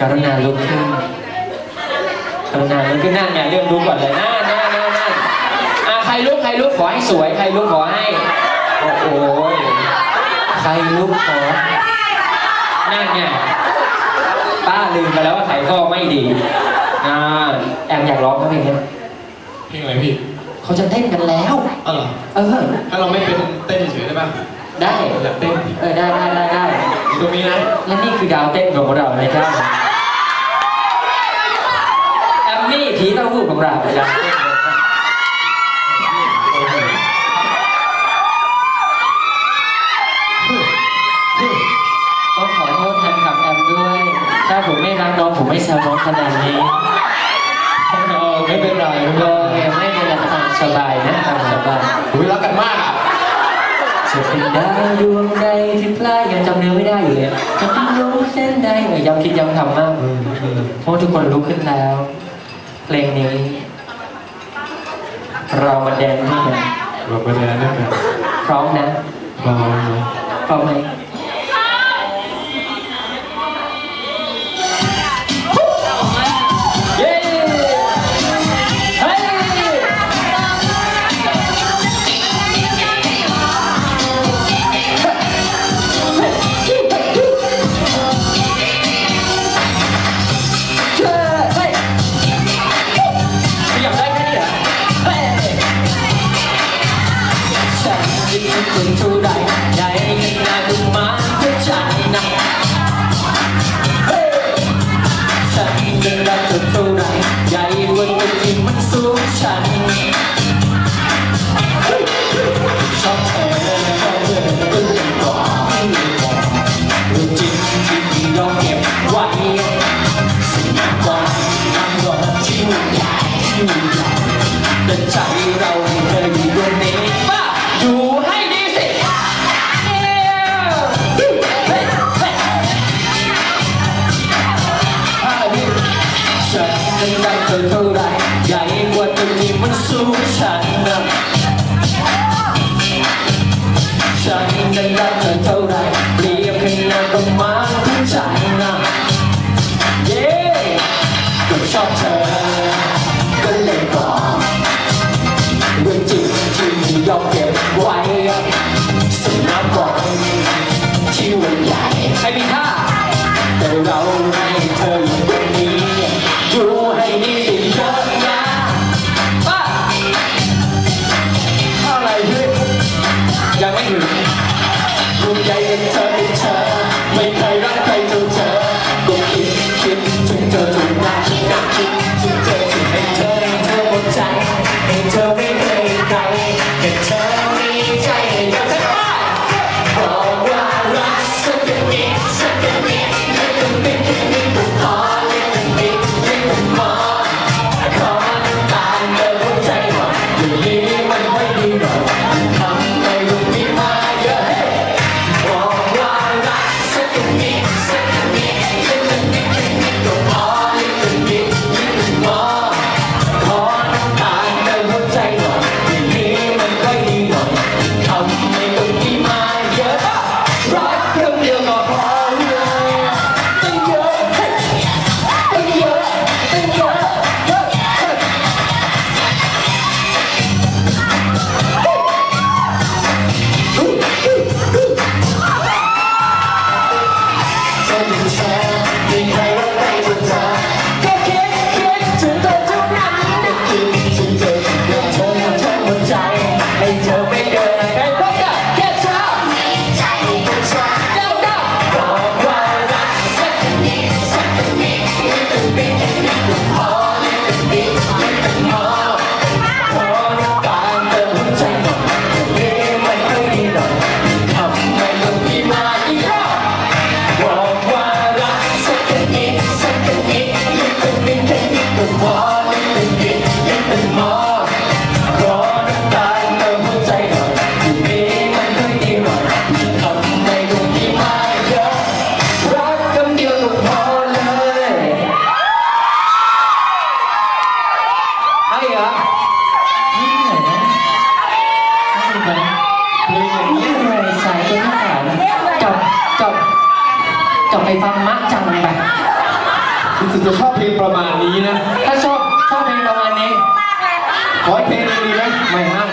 กรุณาลุกขึ้นกรุณาลุกขึ้นนั่งไงเรื่องลุกก่อนเลยนั่นนั่นนั่นนั่นอะใครลุกใครลุกขอให้สวย ใครลุกขอให้ โอ้โหใครลุกขอนั่นไงป้าลืมไปแล้วว่าไข่ข้อไม่ดีอ่าแอมอยากร้องเขาเพลงนี้เพลงอะไรพี่เขาจะเต้นกันแล้วอ๋อเหรอเออถ้าเราไม่เป็นเต้นเฉยๆได้ป่ะได้อยากเต้นเออได้ได้ได้ได้อยู่ตรงนี้นะและนี่คือดาวเต้นของเรานะครับแอมมี่ ผีเต้าหู้ของเราดาวเต้นนะครับต้องขอโทษแทนกับแอมด้วย ถ้าผมไม่รักน้องผมไม่แซวน้องขนาดนี้เออไม่เป็นไรไม่เป็นโอไรเคไม่เป็นไรตามสบายนะตามสบายผมรักกันมากอะจะเป็นดาวดวงใดที่พลายยังจำเนื้อไม่ได้อยู่เลยจะเป็นลมเส้นใดเออย้ำคิดย้ำทำมากเพราะว่าทุกคนลุกขึ้นแล้ว เพลงนี้ เรามาแดนด้วยกันเราไปแล้วด้วยกันพร้อมนะพร้อมไหมพร้อมไหม ยิ่งเท่าใดใหญ่ขนาดดูมาเพื่อฉันนะเฮ้ยฉันจะรักเธอเท่าใดใหญ่กว่าตัวที่มันสูงฉันเฮ้ยชอบเธอชอบเธอก็ยังบอกเรื่องจริงที่ยอมเก็บไว้สิ่งนั้นก่อนนั้นก่อนที่มันใหญ่ที่มันใหญ่แต่ใจ ฉันจะรักเธอเท่าไรใหญ่กว่าตัวที่มันสูงฉันนะฉันจะรักเธอเท่าไรเปรียบขนาดประมาณที่ฉันนะเย้ก็ชอบเธอก็เลยบอกเรื่องจริงที่ยอมเก็บไว้สนามบอลที่วันใหญ่ใครมีค่าแต่เราให้เธอ ยัง ใช่เหรอนี่เหนื่อยนะนี่เหนื่อยนี่เหนื่สาตัวหน้าขาวนะบจบจบไปฟังมะจังไปรู้สึจะชอบเพลงประมาณนี้นะ ถ้าชอบชอบเพลงประมาณนี้ ขอเพลงดีไหมไม่ห้าม